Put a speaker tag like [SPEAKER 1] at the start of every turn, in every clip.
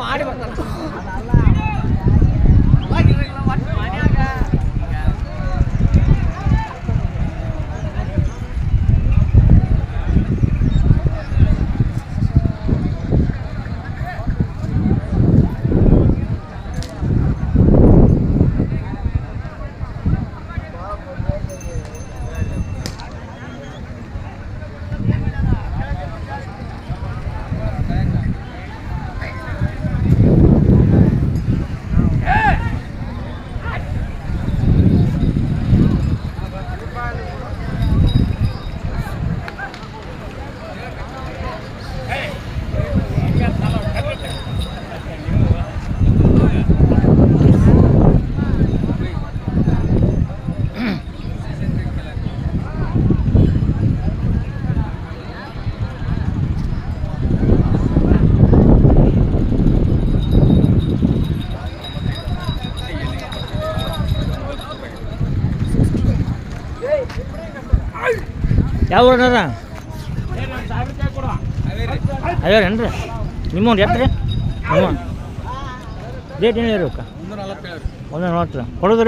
[SPEAKER 1] ಮಾಡಿ ಬರ್ತಾನೆ
[SPEAKER 2] ಯಾವ ಊರ ಅಯ್ಯೋರೇನ್ರಿ ನಿಮ್ಮವ್ರು ರೀ ನಿಮ್ಮ ಡೇಟ್ ಏನು ಇರೋಕ್ಕ ಒಂದು ನಲ್ವತ್ತು. ಕೊಡೋದು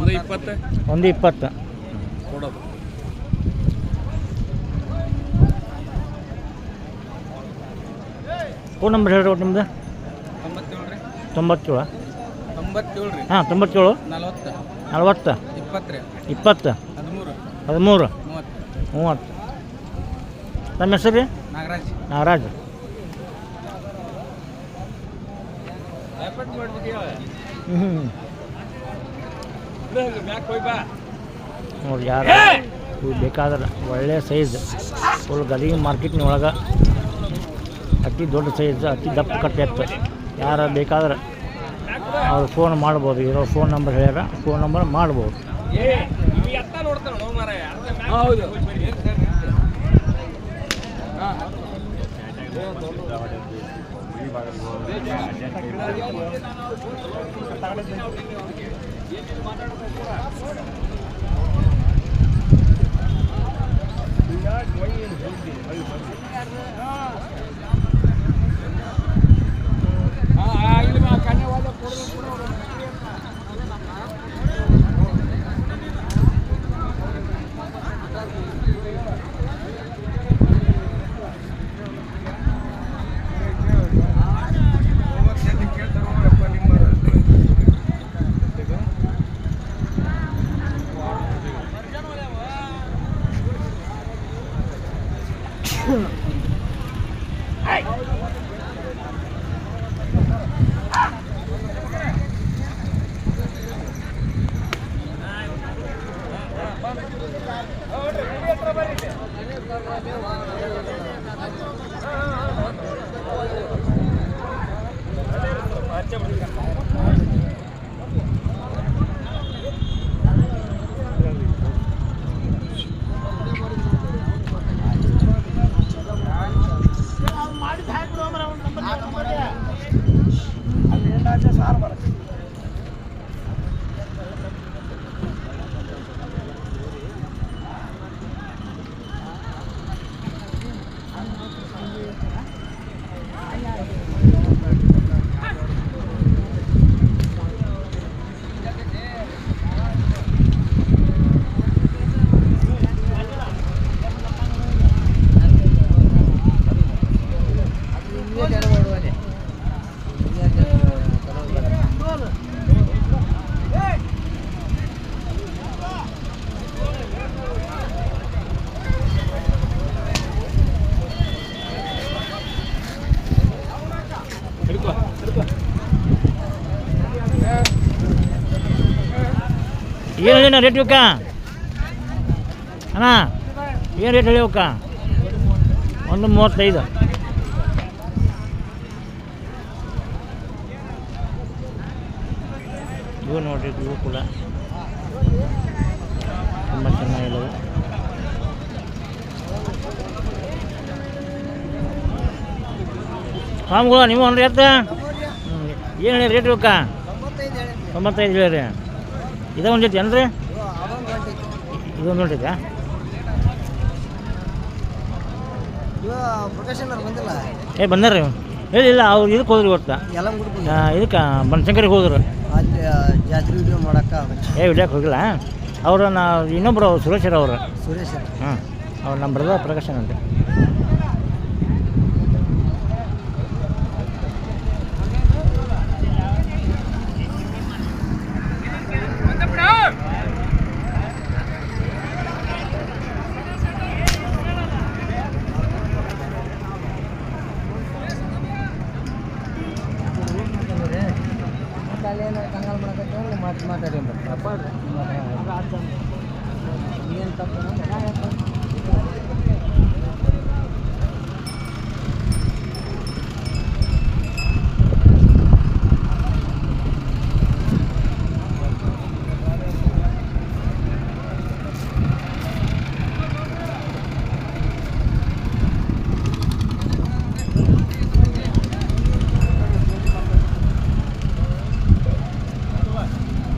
[SPEAKER 3] ಒಂದು ಇಪ್ಪತ್ತು
[SPEAKER 2] ಒಂದು ಇಪ್ಪತ್ತು.
[SPEAKER 3] ಕೊಡೋದು
[SPEAKER 2] ಫೋನ್ ನಂಬರ್ ಹೇಳ್ರಿ ಒಟ್ಟು ನಿಮ್ದು?
[SPEAKER 3] ತೊಂಬತ್ತೇಳು? ರೀ ರೀ.
[SPEAKER 2] ಹಾಂ ತೊಂಬತ್ತೇಳು.
[SPEAKER 3] ನಲವತ್ತು. ಇಪ್ಪತ್ತು ರೀ.
[SPEAKER 2] ಇಪ್ಪತ್ತು.
[SPEAKER 3] ಹದಿಮೂರು
[SPEAKER 2] ಹದಿಮೂರು.
[SPEAKER 3] ಮೂವತ್ತು.
[SPEAKER 2] ನಮ್ಮ ಹೆಸರು? ರೀ
[SPEAKER 3] ನಾಗರಾಜ್.
[SPEAKER 2] ನಾಗರಾಜ್. ಹ್ಞೂ ನೋಡಿ ಯಾರು? ಇವು ಬೇಕಾದ್ರೆ ಒಳ್ಳೆಯ ಸೈಜ್ ಫುಲ್ ಗದಗಿ ಮಾರ್ಕೆಟ್ನೊಳಗೆ ಅತಿ ದೊಡ್ಡ ಸೈಜ್ ಅತಿ ದಪ್ಪ ಕಟ್ಟೆ ಇತ್ತು ಯಾರು ಬೇಕಾದ್ರೆ ಅವ್ರು ಫೋನ್ ಮಾಡ್ಬೋದು. ಇರೋ ಫೋನ್ ನಂಬರ್ ಹೇಳ್ಯಾರ ಫೋನ್ ನಂಬರ್ ಮಾಡ್ಬೋದು.
[SPEAKER 3] ಹೌದು.
[SPEAKER 2] ಏನು ಹೇಳಿನ ರೇಟ್ ಇವಕ್ಕ? ಅಣ್ಣ, ಏನು ರೇಟ್ ಹೇಳಿವಕ್ಕ? ಒಂದು ಮೂವತ್ತೈದು. ಇವು ನೋಡ್ರಿ, ಇವು ಕೂಡ. ತುಂಬ ಚೆನ್ನಾಗಿದ್ದಾವೆ ಸ್ವಾಮಿಗಳು, ನೀವು ಒಂದು ಎತ್ತ ಏನು ಹೇಳಿ ರೇಟ್ ಬೇಕಾ ತೊಂಬತ್ತೈದು ಹೇಳಿರಿ ಇದ ಒಂದು ಜೊತೆ ಏನ್ರಿ ಇದೊಂದು
[SPEAKER 4] ಬಂದಿಲ್ಲ.
[SPEAKER 2] ಏ ಬಂದಾರ ಇಲ್ಲ ಇಲ್ಲ ಅವ್ರು ಇದಕ್ಕೆ ಹೋದ್ರಿ ಇವತ್ತು.
[SPEAKER 4] ಮುಗಿದು
[SPEAKER 2] ಇದಕ್ಕೆ ಬನಶಂಕರಿಗೆ ಹೋದ್ರು. ಏ ವಿಡಿಯೋಕ್ಕೆ ಹೋಗಿಲ್ಲ ಅವರು ನಾ ಇನ್ನೊಬ್ಬರು ಸುರೇಶ್ ಅವರು.
[SPEAKER 4] ಸುರೇಶ್
[SPEAKER 2] ಹಾಂ ಅವ್ರು ನಮ್ಮ ಬ್ರದರ್ ಪ್ರಕಾಶನ್ ಅಂತ.